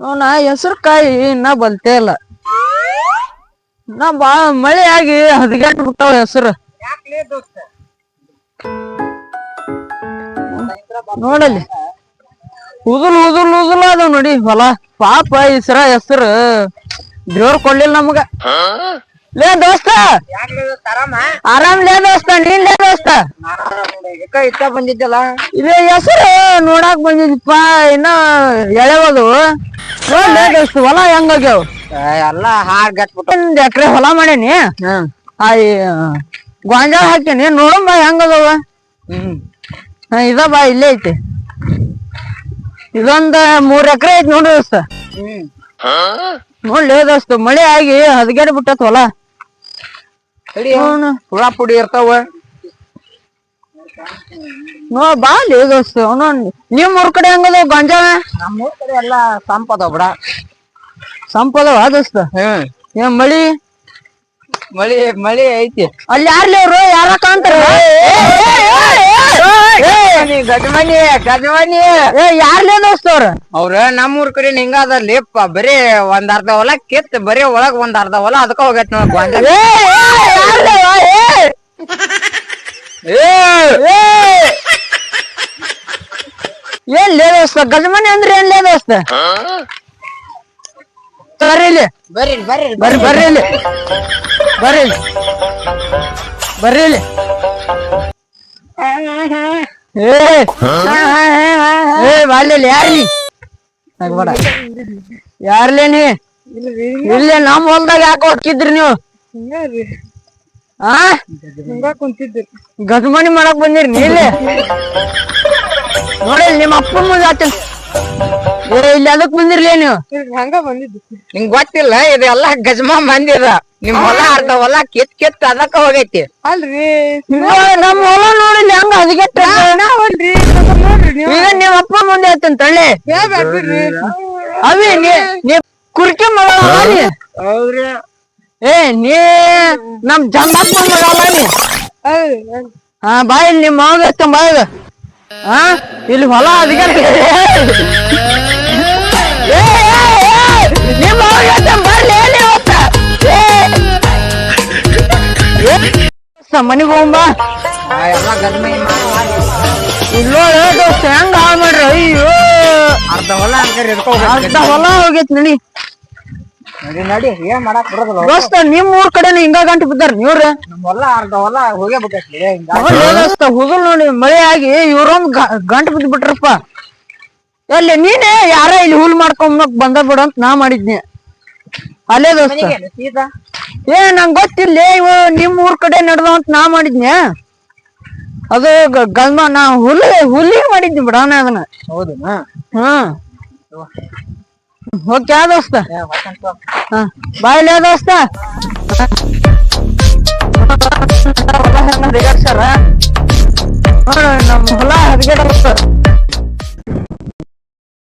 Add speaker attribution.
Speaker 1: ನಾ ಹೆಸರು ಕಾಯಿ ಇನ್ನ ಬಲ್ತೇ ಇಲ್ಲ. ನಾ ಬಾ, ಮಳೆ ಆಗಿ ಹದಗೆಟ್ ಬಿಟ್ಟಾವ ಹೆಸರು. ನೋಡಲ್ಲಿ. ಉದುಲ್ ಉದುಲ್ ಉದುಲ್ ಅದ ನೋಡಿ ಹೊಲ. ಪಾಪ ಈ ಸರ ಹೆಸರು. ದೇವ್ರ ಕೊಡ್ಲಿಲ್ಲ ನಮಗ. ಲೇ ದೋಸ್ತ. ಆರಾಮ್ ಲೇ ದೋಸ್ತ, ನೀನ್ ಲೇ ದೋಸ್ತ.
Speaker 2: ಇತ್ತ ಬಂದಿದ್ದಲ್ಲ
Speaker 1: ಇದೆ ಹೆಸರು ನೋಡಾಕ್ ಬಂದಿದ್ದಪ್ಪ, ಇನ್ನ ಎಳೆವದು ನೋಡ್ಲೇ ದೋಸ್ತ ಹೊಲ ಹೆಂಗಾಗ್ಯಾವ
Speaker 2: ಎಲ್ಲ ಹಾಡ್ ಗಟ್ಬಿಟ್ಟು
Speaker 1: ಒಂದ್ ಎಕರೆ ಹೊಲ ಮಾಡೇನಿ. ಆ ಗೊಂಜಾಳ ಹಾಕೇನಿ ನೋಡಮ್ಮ ಅದಾವ?
Speaker 2: ಹ್ಮ್.
Speaker 1: ಇದ ಬಾ ಇಲ್ಲೇ ಐತಿ. ಇದೊಂದ ಮೂರ್ ಎಕರೆ ಐತಿ ನೋಡ್ರಿ ದೋಸ್ತ. ನೋಡ್ಲಿ ದೋಸ್ತ ಮಳೆ ಆಗಿ ಹದಗೆಡ್ ಬಿಟ್ಟತ್ ಹೊಲ
Speaker 2: ಹುಳ ಪುಡಿ ಇರ್ತಾವ?
Speaker 1: ನೋ ಬಾ ಲೇ ದೋಸ್ತ ನಿಮ್ ಊರ್ ಕಡೆ ಹೆಂಗದವ ಗೊಂಜಾಳ
Speaker 2: ನಮ್ಮೂರ್ ಕಡೆ ಎಲ್ಲ ಸಂಪದ ಬಿಡ
Speaker 1: ಸಂಪದವ ದೋಸ್ತ
Speaker 2: ಹ್ಮ್
Speaker 1: ಏನ್ ಮಳಿ
Speaker 2: ಮಳಿ ಮಳಿ ಐತಿ
Speaker 1: ಅಲ್ಲಿ ಯಾರ್ಲಿ ಅವ್ರು ಯಾರ ಕಾಣ್ತಾರ
Speaker 2: ಗಜಮನಿ ಗಜಮನಿ
Speaker 1: ಏ ಯಾರ್ಲೇ ದೋಸ್ತ ಅವ್ರ
Speaker 2: ಅವ್ರ ನಮ್ಮೂರ್ ಕಡೆ ಹಿಂಗ ಲೇಪ ಬರೀ ಒಂದ್ ಅರ್ಧ ಹೊಲ ಕಿತ್ ಬರೀ ಒಳಗ್ ಒಂದ್ ಅರ್ಧ ಹೊಲ ಅದಕ್ಕ ಹೋಗೈತ್ ನೋಡ್ ಗೊಂಜ
Speaker 1: ಏ, ಏ, ಯಾರ್ಲೇ ಅವ? ಏ, ಏ. ಏನ್ ಲೇ ದೋಸ್ತ ಗಜಮನಿ ಅಂದ್ರೆ ಏನ್ ಲೇ ದೋಸ್ತ? ಬರ್ರಿ ಇಲ್ಲಿ.
Speaker 2: ಬರ್ರಿ ಬರ್ರಿ
Speaker 1: ಬರ್ರಿ ಬರ್ರಿ. ಇಲ್ಲಿ. ಬರ್ರಿ ಇಲ್ಲಿ. ಬರ್ರಿ ಇಲ್ಲಿ. ಏ! ಏ ಬಾಲ್ಯಲ್ಲಿ ಯಾರಿ ನಗ್ಬೇಡ ಯಾರ್ಲೇ ನೀ? ಇಲ್ಲೇ. ನಮ್ ಹೊಲ್ದಾಗ ಯಾಕೆ ಹೊಕ್ಕಿದ್ರಿ ನೀವು? ಆ? ಗಜಮಾನಿ. ಮಾಡಕ್ ಬಂದಿರಿ ನೀ ಇಲ್ಲಿ? ನೋಡಿ ನಿಮ್ಮ ಅಪ್ಪ ಮುಂದೆ ಆತ. ಏ ಇಲ್ಲಿ ಅದಕ್ ಬಂದಿರ್ಲೇ ನೀವು?
Speaker 2: ನಿಂಗ್ ಗೊತ್ತಿಲ್ಲ ಇದೆಲ್ಲ ಗಜಮಾ ಬಂದಿದ ನಿಮ್ ಹೊಲ ಅರ್ಧ ಹೊಲ ಕಿತ್ ಕಿತ್ ಅದಕ್ಕ ಹೋಗೈತಿ.
Speaker 1: ಅಲ್ರಿ. ನಮ್ಮ ಹೊಲ ನೋಡಿಲ್ಲ ಹೆಂಗ ಅದಕ್ಕೆ ಈಗ ನಿಮ್ಮ ಅಪ್ಪ ಮುಂದೆ ಆತನ್ ತಳ್ಳಿ. ಅವಿ ನೀ ನೀ ಕುರ್ಕಿ ನೀ.
Speaker 2: ಹೌದ್ರಿ.
Speaker 1: ಏ ನೀ ನಮ್ ಜಂಗಪ್ಪ ಮಗ ಅಲ್ಲ ನೀ? ಹಾ ಬಾ ಇಲ್ಲಿ ನಿಮ್ಮ ಮಗ ಎತ್ತಂ ಹಾ ಇಲ್ಲಿ ಹೊಲ ಅದಕ್ಕೆ ನಿಮ್ಮ ಮಗ ಎತ್ತಂ ಬರ್ಲಿ ಎಲ್ಲಿ ಹೋಗ್ತ ಮನಿಗ್ ಹೋಗ್ಬಾ
Speaker 2: ಎಲ್ಲ ಗಜಮಿ
Speaker 1: ಇಲ್ಲೋ ದೋಸ್ತ ಹೆಂಗ ಹಾಳ್ ಮಾಡ್ರಿ? ಅಯ್ಯೋ.
Speaker 2: ಅರ್ಧ ಹೊಲ ಅಂತ
Speaker 1: ಅರ್ಧ ಹೊಲ ಹೋಗೈತ್ ನಡಿ.
Speaker 2: ನಡಿ ನಡಿ ಏನ್ ಮಾಡಕ್ ಬರೋದಿಲ್ಲ
Speaker 1: ದೋಸ್ತ ನಿಮ್ ಊರ್ ಕಡೆನ ಹಿಂಗ ಗಂಟು ಬಿದ್ದಾರ ನೀವ್ರ?
Speaker 2: ನಮ್ ಹೊಲ ಅರ್ಧ ಹೊಲ ಹೋಗೇ ಬಿಟ್ಟೈತಿ ಹಿಂಗ
Speaker 1: ನೋಡ್ಲಿ ದೋಸ್ತ ಹುದುಲ್ ನೋಡಿ ಮಳೆ ಆಗಿ ಇವ್ರೊಂದ್ ಗಂಟು ಬಿದ್ದು ಬಿಟ್ರಪ್ಪ ಎಲ್ಲಿ ನೀನೇ ಯಾರ ಇಲ್ಲಿ ಹುಲ್ ಮಾಡ್ಕೊಂಬಕ್ ಬಂದ ಬಿಡು ಅಂತ ನಾ ಮಾಡಿದ್ನಿ. ಅಲ್ಲೇ ದೋಸ್ತ.
Speaker 2: ಸೀದಾ?
Speaker 1: ಏ ನಂಗ್ ಗೊತ್ತಿಲ್ಲ ಇವು ನಿಮ್ ಊರ್ ಕಡೆ ನಡೆದವ ಅಂತ ನಾ ಮಾಡಿದ್ನಿ. ಅದು ಗ- ಗಲ್ಮ ನಾ ಹುಲ್ ಹುಲ್ಲಿಗೆ ಮಾಡಿದ್ನಿ ಬಿಡವನ ಅದನ್ನ.
Speaker 2: ಹಾ
Speaker 1: ಹ್ಮ್. ಓಕೆ ದೋಸ್ತ ಬಾಯ್ಲೆ ದೋಸ್ತ ನಮ್ಮ? ಹೊಲ